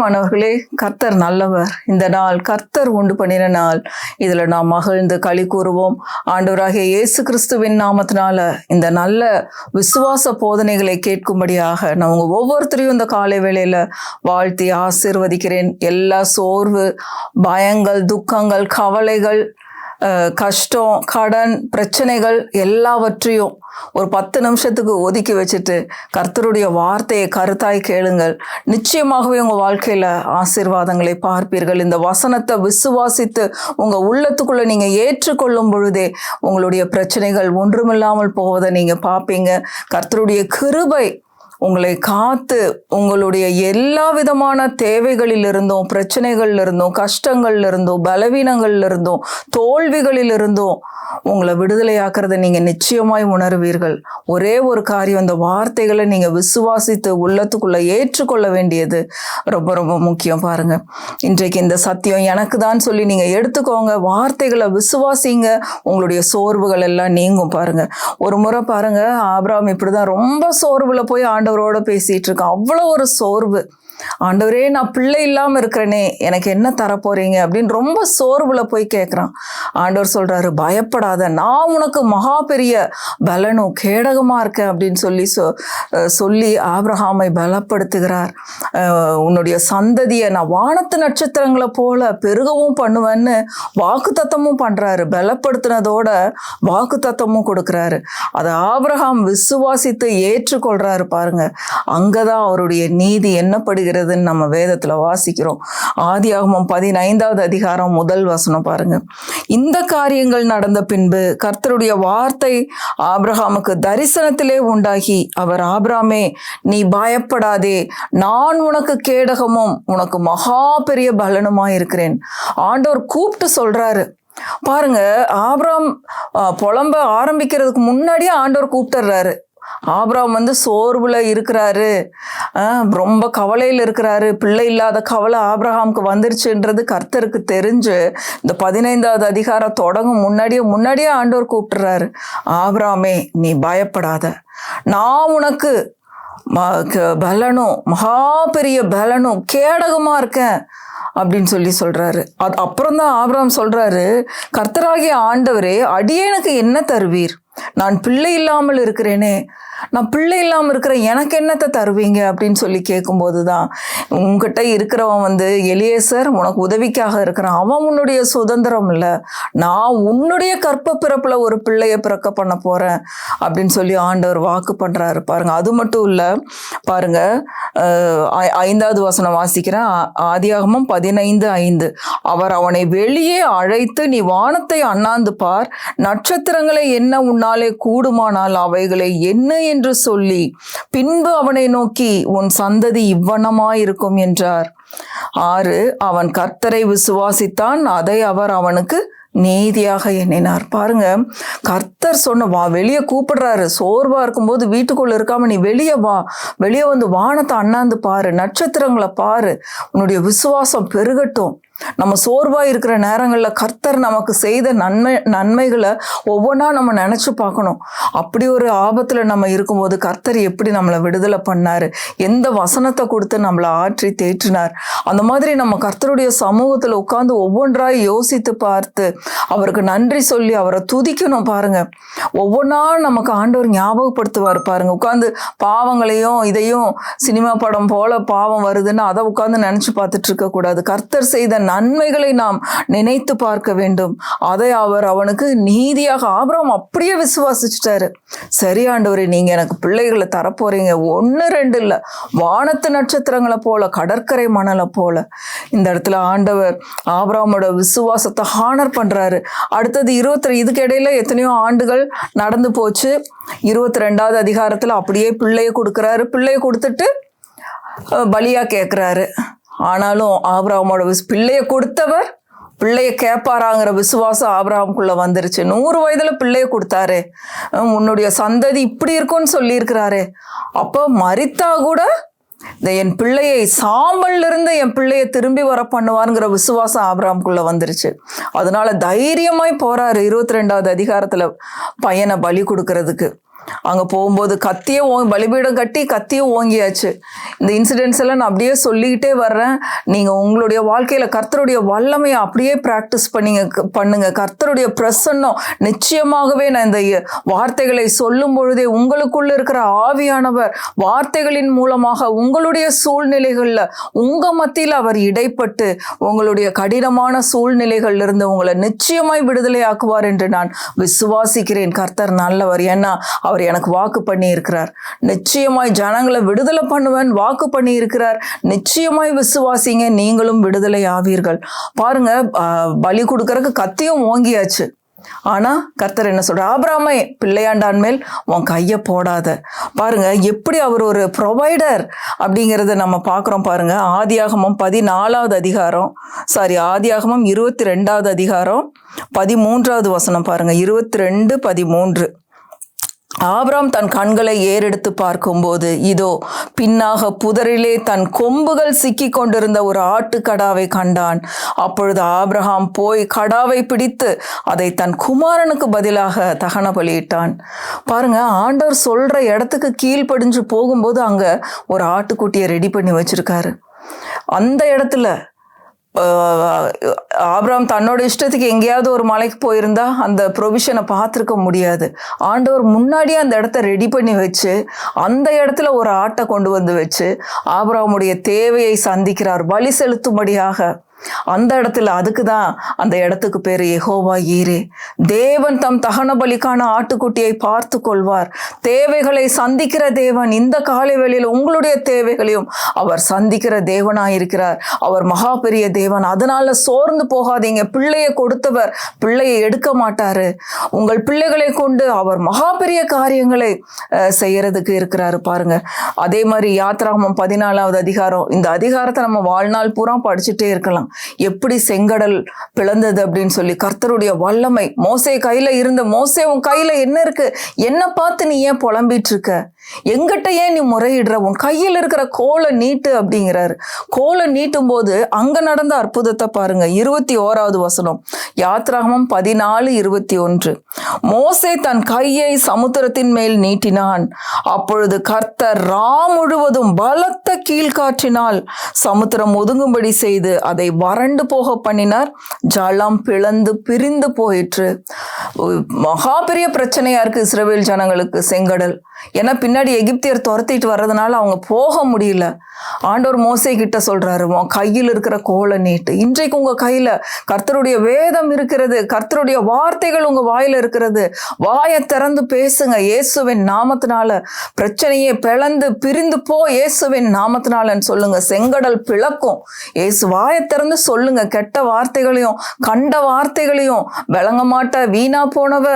பிரியமானவர்களே கர்த்தர் நல்லவர். இந்த நாள் கர்த்தர் உண்டு பண்ணின நாள். இதில் நாம் மகிழ்ந்து களி கூறுவோம். ஆண்டவராகிய இயேசு கிறிஸ்துவின் நாமத்தினால இந்த நல்ல விசுவாச போதனைகளை கேட்கும்படியாக நான் உங்கள் ஒவ்வொருத்தரையும் இந்த காலை வேளையில் வாழ்த்தி ஆசீர்வதிக்கிறேன். எல்லா சோர்வு பயங்கள் துக்கங்கள் கவலைகள் கஷ்டம் கடன் பிரச்சனைகள் எல்லாவற்றையும் ஒரு பத்து நிமிஷத்துக்கு ஒதுக்கி வச்சுட்டு கர்த்தருடைய வார்த்தையை கருத்தாய் கேளுங்கள். நிச்சயமாகவே உங்கள் வாழ்க்கையில் ஆசீர்வாதங்களை பார்ப்பீர்கள். இந்த வசனத்தை விசுவாசித்து உங்கள் உள்ளத்துக்குள்ளே நீங்கள் ஏற்றுக்கொள்ளும் பொழுதே உங்களுடைய பிரச்சனைகள் ஒன்றுமில்லாமல் போவதை நீங்கள் பார்ப்பீங்க. கர்த்தருடைய கிருபை உங்களை காத்து உங்களுடைய எல்லா விதமான தேவைகளில் இருந்தும் பிரச்சனைகள்ல இருந்தும் கஷ்டங்கள்ல இருந்தும் பலவீனங்கள்ல இருந்தும் தோல்விகளில் இருந்தும் உங்களை விடுதலையாக்குறதை நீங்க நிச்சயமாய் உணர்வீர்கள். ஒரே ஒரு காரியம் இந்த வார்த்தைகளை நீங்க விசுவாசித்து உள்ளத்துக்குள்ள ஏற்றுக்கொள்ள வேண்டியது ரொம்ப ரொம்ப முக்கியம் பாருங்க. இன்றைக்கு இந்த சத்தியம் எனக்கு தான் சொல்லி நீங்க எடுத்துக்கோங்க. வார்த்தைகளை விசுவாசிங்க. உங்களுடைய சோர்வுகள் எல்லாம் நீங்கும் பாருங்க. ஒரு முறை பாருங்க இப்படி இப்படிதான் ரொம்ப சோர்வுல போய் ஆண்டவரோட பேசிட்டு இருக்கான் அவ்வளோ ஒரு சோர்வு. ஆண்டவரே நான் பிள்ளை இல்லாமல் இருக்கிறேனே எனக்கு என்ன தரப்போறீங்க அப்படின்னு ரொம்ப சோர்வில் போய் கேட்குறான் ஆண்டவர் சொல்கிறாரு பயப்படாத நான் உனக்கு மகா பெரிய பலனும் கேடகமாக இருக்கேன் அப்படின்னு சொல்லி சொ சொல்லி ஆப்ரஹாமை பலப்படுத்துகிறார். உன்னுடைய சந்ததியை நான் வானத்து நட்சத்திரங்களை போல பெருகவும் பண்ணுவேன்னு வாக்கு தத்தமும் பண்ணுறாரு பலப்படுத்தினதோட வாக்கு தத்தமும் கொடுக்குறாரு. அதை ஆப்ரஹாம் விசுவாசித்து ஏற்றுக்கொள்றாரு பாருங்க. அங்கதான் அவருடைய நீதி எண்ணப்படுகிறதுன்னு நம்ம வேதத்தில் வாசிக்கிறோம். ஆதியாகமம் பதினைந்தாவது அதிகாரம் முதல் வசனம் பாருங்க. இந்த காரியங்கள் நடந்த பின்பு கர்த்தருடைய வார்த்தை ஆபிரகாமுக்கு தரிசனத்திலே உண்டாகி அவர் ஆபிராமே நீ பயப்படாதே நான் உனக்கு கேடகமும் உனக்கு மகா பெரிய பலனுமாய் இருக்கிறேன். ஆண்டவர் கூப்பிட்டு சொல்றாரு. பாருங்க ஆபிராம் புலம்ப ஆரம்பிக்கிறதுக்கு முன்னாடியே ஆண்டவர் கூப்பிட்டுறாரு. ஆபிராம் வந்து சோர்வில் இருக்கிறாரு. ரொம்ப கவலையில் இருக்கிறாரு. பிள்ளை இல்லாத கவலை ஆப்ரஹாம்க்கு வந்துருச்சுன்றது கர்த்தருக்கு தெரிஞ்சு இந்த பதினைந்தாவது அதிகாரம் தொடங்கும் முன்னாடியே முன்னாடியே ஆண்டவர் கூப்பிட்டுறாரு. ஆப்ராமே நீ பயப்படாத. நான் உனக்கு ம- க- பலனும் மகா பெரிய பலனும் கேடகமாக இருக்கேன் அப்படின்னு சொல்லி சொல்கிறாரு அது அப்புறம் தான் ஆபராம் சொல்கிறாரு கர்த்தராகிய ஆண்டவரே அடியேனுக்கு என்ன தருவீர்? நான் பிள்ளை இல்லாமல் இருக்கிறேனே. நான் பிள்ளை இல்லாமல் இருக்கிற எனக்கு என்னத்தை தருவீங்க? அப்படின்னு சொல்லி கேட்கும்போது தான் உங்ககிட்ட இருக்கிறவன் வந்து எலியேசர் உனக்கு உதவிக்காக இருக்கிறான். அவன் உன்னுடைய சுதந்திரம் இல்லை. நான் உன்னுடைய கற்ப பிறப்பில் ஒரு பிள்ளைய பிறக்க பண்ண போகிறேன் அப்படின்னு சொல்லி ஆண்டவர் வாக்கு பண்ணுறாரு பாருங்கள் அது மட்டும் இல்லை பாருங்க ஐ- ஐந்தாவது வசனம் வாசிக்கிறேன். ஆதியாகமும் பதினைந்து ஐந்து. அவர் அவனை வெளியே அழைத்து நீ வானத்தை அண்ணாந்து பார். நட்சத்திரங்களை என்ன உன்னாலே கூடுமானால் அவைகளை என்ன என்று சொல்லி. பின்பு அவனை நோக்கி உன் சந்ததி இவ்வனமாயிருக்கும் என்றார். ஆறு அவன் கர்த்தரை விசுவாசித்தான். அதை அவர் அவனுக்கு நீதியாக எண்ணினார். பாருங்க கர்த்தர் சொன்ன வா வெளியே கூப்பிடுறாரு. சோர்வா இருக்கும்போது வீட்டுக்குள்ள இருக்காம நீ வெளியே வா. வெளியே வந்து வானத்தை அண்ணாந்து பாரு. நட்சத்திரங்களை பாரு. உன்னுடைய விசுவாசம் பெருகட்டும். நம்ம சோர்வாக இருக்கிற நேரங்களில் கர்த்தர் நமக்கு செய்த நன்மை நன்மைகளை ஒவ்வொன்றா நம்ம நினச்சி பார்க்கணும். அப்படி ஒரு ஆபத்தில் நம்ம இருக்கும்போது கர்த்தர் எப்படி நம்மளை விடுதலை பண்ணார்? எந்த வசனத்தை கொடுத்து நம்மளை ஆற்றி தேற்றினார்? அந்த மாதிரி நம்ம கர்த்தருடைய சமூகத்தில் உட்காந்து ஒவ்வொன்றாய் யோசித்து பார்த்து அவருக்கு நன்றி சொல்லி அவரை துதிக்கணும் பாருங்க. ஒவ்வொன்றா நமக்கு ஆண்டவர் ஞாபகப்படுத்துவார் பாருங்க. உட்காந்து பாவங்களையும் இதையும் சினிமா படம் போல பாவம் வருதுன்னு அதை உட்காந்து நினச்சி பார்த்துட்டு கர்த்தர் செய்த நன்மைகளை நாம் நினைத்து பார்க்க வேண்டும். அதை அவர் அவனுக்கு நீதியாக ஆபரம் அப்படியே விசுவாசிச்சிட்டாரு. சரியாண்டவரே நீங்கள் நீங்க எனக்கு பிள்ளைகளை தரப்போறீங்க. ஒன்று ரெண்டு இல்லை. வானத்து நட்சத்திரங்களை போல கடற்கரை மணலை போல. இந்த இடத்துல ஆண்டவர் ஆபராமோட விசுவாசத்தை ஹானர் பண்றாரு. அடுத்தது இருபத்தி இதுக்கு இடையில எத்தனையோ ஆண்டுகள் நடந்து போச்சு. இருபத்தி ரெண்டாவது அதிகாரத்தில் அப்படியே பிள்ளைய கொடுக்குறாரு. பிள்ளைய கொடுத்துட்டு அஹ், பலியா கேட்குறாரு ஆனாலும் ஆபிரகாமோட விஸ் பிள்ளைய கொடுத்தவர் பிள்ளைய கேட்பாராங்கிற விசுவாசம் ஆபிரகாமுக்குள்ள வந்துருச்சு. நூறு வயதில் பிள்ளைய கொடுத்தாரு. உன்னுடைய சந்ததி இப்படி இருக்கும்னு சொல்லியிருக்கிறாரு. அப்போ மறித்தா கூட இந்த என் பிள்ளையை சாம்பல்லிருந்து என் பிள்ளையை திரும்பி வர பண்ணுவாருங்கிற விசுவாசம் ஆபிரகாமுக்குள்ள வந்துருச்சு. அதனால தைரியமாய் போகிறாரு இருபத்தி ரெண்டாவது அதிகாரத்தில் பையனை பலி கொடுக்கறதுக்கு. அங்கே போகும்போது கத்தியை ஓ பலிபீடம் கட்டி கத்தியை ஓங்கியாச்சு. இந்த இன்சிடென்ட்ஸ் எல்லாம் நான் அப்படியே சொல்லிக்கிட்டே வர்றேன். நீங்கள் உங்களுடைய வாழ்க்கையில் கர்த்தருடைய வல்லமையை அப்படியே ப்ராக்டிஸ் பண்ணிங்க பண்ணுங்க. கர்த்தருடைய பிரசன்னம் நிச்சயமாகவே நான் இந்த வார்த்தைகளை சொல்லும் பொழுதே உங்களுக்குள்ள இருக்கிற ஆவியானவர் வார்த்தைகளின் மூலமாக உங்களுடைய சூழ்நிலைகளில் உங்கள் மத்தியில் அவர் இடைப்பட்டு உங்களுடைய கடினமான சூழ்நிலைகள் இருந்து உங்களை நிச்சயமாய் விடுதலை ஆக்குவார் என்று நான் விசுவாசிக்கிறேன். கர்த்தர் நல்லவர். ஏன்னா அவர் எனக்கு வாக்கு பண்ணி இருக்கிறார் நிச்சயமாய் ஜனங்களை விடுதலை பண்ணுவேன் வாக்கு பண்ணி இருக்கிறார் நிச்சயமாய் விசுவாசிங்க நீங்களும் விடுதலை ஆவீர்கள். பாருங்க பலி கொடுக்கறக்கு கத்தியும் ஓங்கியாச்சு. ஆனா கர்த்தர் என்ன சொல்ற ஆபிராமே பிள்ளையாண்டான் மேல் உன் கையை போடாத. பாருங்க எப்படி அவர் ஒரு ப்ரொவைடர் அப்படிங்கிறத நம்ம பார்க்குறோம் பாருங்க. ஆதியாகமம் பதினாலாவது அதிகாரம் சாரி ஆதியாகமம் இருபத்தி ரெண்டாவது அதிகாரம் பதிமூன்றாவது வசனம் பாருங்க. இருபத்தி ரெண்டு பதிமூன்று. ஆபிராம் தன் கண்களை ஏறெடுத்து பார்க்கும்போது இதோ பின்னாக புதரிலே தன் கொம்புகள் சிக்கி கொண்டிருந்த ஒரு ஆட்டுக்கடாவை கண்டான். அப்பொழுது ஆபிரகாம் போய் கடாவை பிடித்து அதை தன் குமாரனுக்கு பதிலாக தகன பலியிட்டான் பாருங்க ஆண்டவர் சொல்ற இடத்துக்கு கீழ்ப்படிஞ்சு போகும்போது அங்க ஒரு ஆட்டுக்குட்டியை ரெடி பண்ணி வச்சிருக்காரு. அந்த இடத்துல ஆப்ராம் தன்னோட இஷ்டத்துக்கு எங்கேயாவது ஒரு மலைக்கு போயிருந்தா அந்த ப்ரொவிஷனை பார்த்துருக்க முடியாது. ஆண்டவர் முன்னாடியே அந்த இடத்த ரெடி பண்ணி வச்சு அந்த இடத்துல ஒரு ஆட்டை கொண்டு வந்து வச்சு ஆப்ராமுடைய தேவையை சந்திக்கிறார். பலி செலுத்தும்படியாக அந்த இடத்துல அதுக்கு தான் அந்த இடத்துக்கு பேர் எகோவா ஈரே. தேவன் தம் தகன பலிக்கான ஆட்டுக்குட்டியை பார்த்து கொள்வார் தேவைகளை சந்திக்கிற தேவன் இந்த காலை வேளையில் உங்களுடைய தேவைகளையும் அவர் சந்திக்கிற தேவனாயிருக்கிறார். அவர் மகா பெரிய தேவன். அதனால சோர்ந்து போகாதீங்க. பிள்ளையை கொடுத்தவர் பிள்ளையை எடுக்க மாட்டாரு. உங்கள் பிள்ளைகளை கொண்டு அவர் மகா பெரிய காரியங்களை செய்யறதுக்கு இருக்கிறாரு பாருங்க. அதே மாதிரி யாத்ராமம் பதினாலாவது அதிகாரம். இந்த அதிகாரத்தை நம்ம வாழ்நாள் பூரா படிச்சுட்டே இருக்கலாம். எப்படி செங்கடல் பிளந்தது அப்படின்னு சொல்லி கர்த்தருடைய வல்லமை. மோசே கையில இருந்த மோசே உன் கையில என்ன இருக்கு? என்ன பார்த்து நீ ஏன் புலம்பிட்டு இருக்க? எங்கிட்ட ஏன் நீ முறையிடுற? உன் கையில் இருக்கிற கோலை நீட்டு அப்படிங்கிறாரு. கோலை நீட்டும் போது அங்க நடந்த அற்புதத்தை பாருங்க. இருபத்தி ஓராவது வசனம். யாத்ராகமம் பதினாலு இருபத்தி ஒன்று. மோசே தன் கையை சமுத்திரத்தின் மேல் நீட்டினான். அப்பொழுது கர்த்தர் ரா முழுவதும் பலத்த கீழ்காற்றினால் சமுத்திரம் ஒதுங்கும்படி செய்து அதை வறண்டு போக பண்ணினார். ஜலம் பிளந்து பிரிந்து போயிற்று. மகா பெரிய பிரச்சனையா இருக்கு இஸ்ரவேல் ஜனங்களுக்கு செங்கடல். ஏன்னா பின்னாடி எகிப்தியர் துரத்திட்டு வர்றதுனால அவங்க போக முடியல. ஆண்டவர் மோசை கிட்ட சொல்றாரு கையில் இருக்கிற கோலை நீட்டு. இன்றைக்கு உங்க கையில கர்த்தருடைய வேதம் இருக்கிறது கர்த்தருடைய வார்த்தைகள் உங்க வாயில இருக்கிறது. வாயை திறந்து பேசுங்க. இயேசுவின் நாமத்தினால பிரச்சனையை பிளந்து பிரிந்து போ. இயேசுவின் நாமத்தினாலன்னு சொல்லுங்க. செங்கடல் பிளக்கும். இயேசு வாயை திறந்து சொல்லுங்க. கெட்ட வார்த்தைகளையும் கண்ட வார்த்தைகளையும் விளங்க மாட்ட வீணா போனவ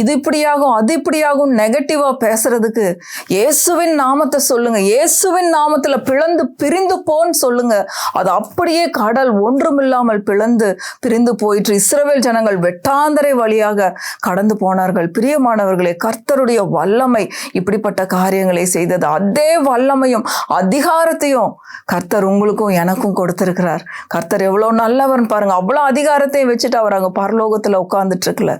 இது இப்படியாகும் அது இப்படியாகும் நெகட்டிவா பேசுறதுக்கு இயேசுவின் நாமத்தை சொல்லுங்க. இயேசுவின் நாமத்துல பிளந்து பிரிந்து போன்னு சொல்லுங்க. அது அப்படியே கடல் ஒன்றுமில்லாமல் பிளந்து பிரிந்து போயிற்று. இஸ்ரவேல் ஜனங்கள் வெட்டாந்தரை வழியாக கடந்து போனார்கள். பிரியமானவர்களே கர்த்தருடைய வல்லமை இப்படிப்பட்ட காரியங்களை செய்தது. அதே வல்லமையும் அதிகாரத்தையும் கர்த்தர் உங்களுக்கும் எனக்கும் கொடுத்திருக்கிறார். கர்த்தர் எவ்வளோ நல்லவர்னு பாருங்கள் அவ்வளோ அதிகாரத்தையும் வச்சுட்டு அவர் அங்கே பரலோகத்தில் உட்கார்ந்துட்டு இருக்கல.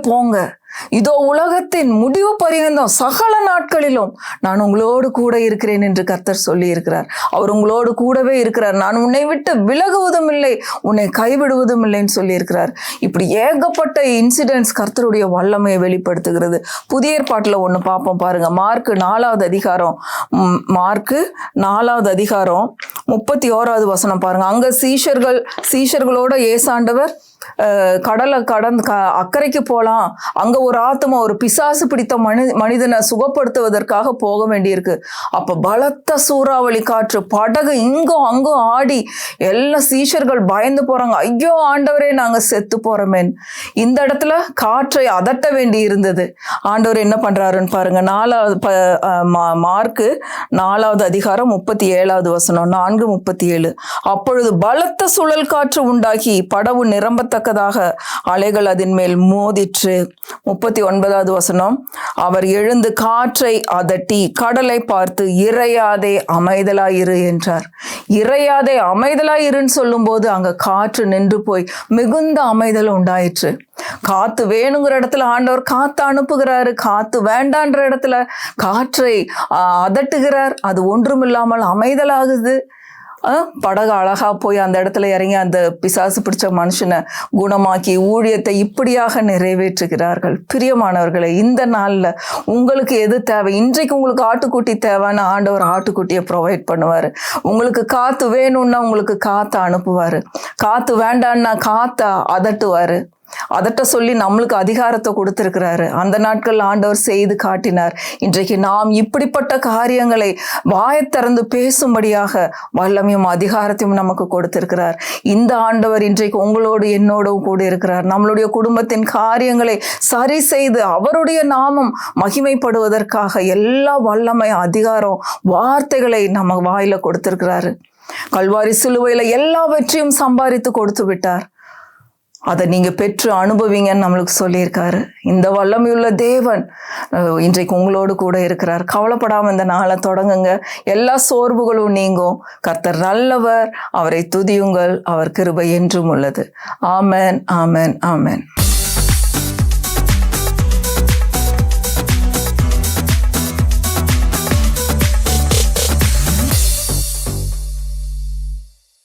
போங்க. இதோ உலகத்தின் முடிவு பரியந்தம் சகல நாட்களிலும் நான் உங்களோடு கூட இருக்கிறேன் என்று கர்த்தர் சொல்லி இருக்கிறார் அவர் உங்களோடு கூடவே இருக்கிறார். நான் உன்னை விட்டு விலகுவதும் இல்லை உன்னை கைவிடுவதும் இல்லைன்னு சொல்லி இருக்கிறார் இப்படி ஏகப்பட்ட இன்சிடென்ட்ஸ் கர்த்தருடைய வல்லமையை வெளிப்படுத்துகிறது. புதிய ஏற்பாட்டில் ஒன்று பார்ப்போம் பாருங்க. மார்க்கு நாலாவது அதிகாரம் மார்க்கு நாலாவது அதிகாரம் முப்பத்தி ஓராவது வசனம் பாருங்க. அங்க சீஷர்கள் சீஷர்களோட ஏசாண்டவர் கடலை கடந்து க அக்கறைக்கு போகலாம் அங்கே ஒரு ஆத்மா ஒரு பிசாசு பிடித்த மனி மனிதனை சுகப்படுத்துவதற்காக போக வேண்டியிருக்கு. அப்போ பலத்த சூறாவளி காற்று படகு இங்கும் அங்கும் ஆடி எல்லா சீஷர்கள் பயந்து போகிறாங்க ஐயோ ஆண்டவரே நாங்கள் செத்து போகிறோமேன் இந்த இடத்துல காற்றை அதட்ட வேண்டி இருந்தது ஆண்டவர் என்ன பண்ணுறாருன்னு பாருங்க. நாலாவது ப மார்க்கு நாலாவது அதிகாரம் முப்பத்தி ஏழாவது வசனம் நான்கு முப்பத்தி ஏழு. அப்பொழுது பலத்த சுழல் காற்று உண்டாகி படவு நிரம்பத்தக்க கேட்கத்தக்கதாக அலைகள் அதன் மேல் மோதிற்று. முப்பத்தி ஒன்பதாவது வசனம் அவர் எழுந்து காற்றை அதட்டி கடலை பார்த்து இறையாதே அமைதலாயிரு என்றார். இறையாதே அமைதலாயிருன்னு சொல்லும்போது அங்கே காற்று நின்று போய் மிகுந்த அமைதல் உண்டாயிற்று. காத்து வேணுங்கிற இடத்துல ஆண்டவர் காத்து அனுப்புகிறாரு காத்து வேண்டான்ற இடத்துல காற்றை அதட்டுகிறார். அது ஒன்றுமில்லாமல் அமைதலாகுது. படகு அழகா போய் அந்த இடத்துல இறங்கி அந்த பிசாசு பிடிச்ச மனுஷனை குணமாக்கி ஊழியத்தை இப்படியாக நிறைவேற்றுகிறார்கள். பிரியமானவர்களே இந்த நாளில் உங்களுக்கு எது தேவை? இன்றைக்கு உங்களுக்கு ஆட்டுக்குட்டி தேவைன்னு ஆண்டவர் ஆட்டுக்குட்டியை ப்ரொவைட் பண்ணுவார். உங்களுக்கு காற்று வேணும்னா உங்களுக்கு காற்றை அனுப்புவார். காற்று வேண்டான்னா காற்றை அதட்டுவார். அதட்ட சொல்லி நம்மளுக்கு அதிகாரத்தை கொடுத்திருக்கிறாரு. அந்த நாட்கள் ஆண்டவர் செய்து காட்டினார். இன்றைக்கு நாம் இப்படிப்பட்ட காரியங்களை வாயத்திறந்து பேசும்படியாக வல்லமையும் அதிகாரத்தையும் நமக்கு கொடுத்திருக்கிறார். இந்த ஆண்டவர் இன்றைக்கு உங்களோடு என்னோடும் கூட இருக்கிறார். நம்மளுடைய குடும்பத்தின் காரியங்களை சரி செய்து அவருடைய நாமம் மகிமைப்படுவதற்காக எல்லா வல்லமை அதிகாரம் வார்த்தைகளை நம்ம வாயில கொடுத்திருக்கிறாரு. கல்வாரி சிலுவையில எல்லாவற்றையும் சம்பாதித்து கொடுத்து விட்டார். அதை நீங்க பெற்று அனுபவிங்கன்னு நம்மளுக்கு சொல்லியிருக்காரு. இந்த வல்லமையுள்ள தேவன் இன்றைக்கு உங்களோடு கூட இருக்கிறார். கவலைப்படாம இந்த நாளை தொடங்குங்க. எல்லா சோர்வுகளும் நீங்கும். கர்த்தர் நல்லவர். அவரை துதியுங்கள். அவர் கிருபை என்றும் உள்ளது. ஆமென் ஆமென் ஆமேன்.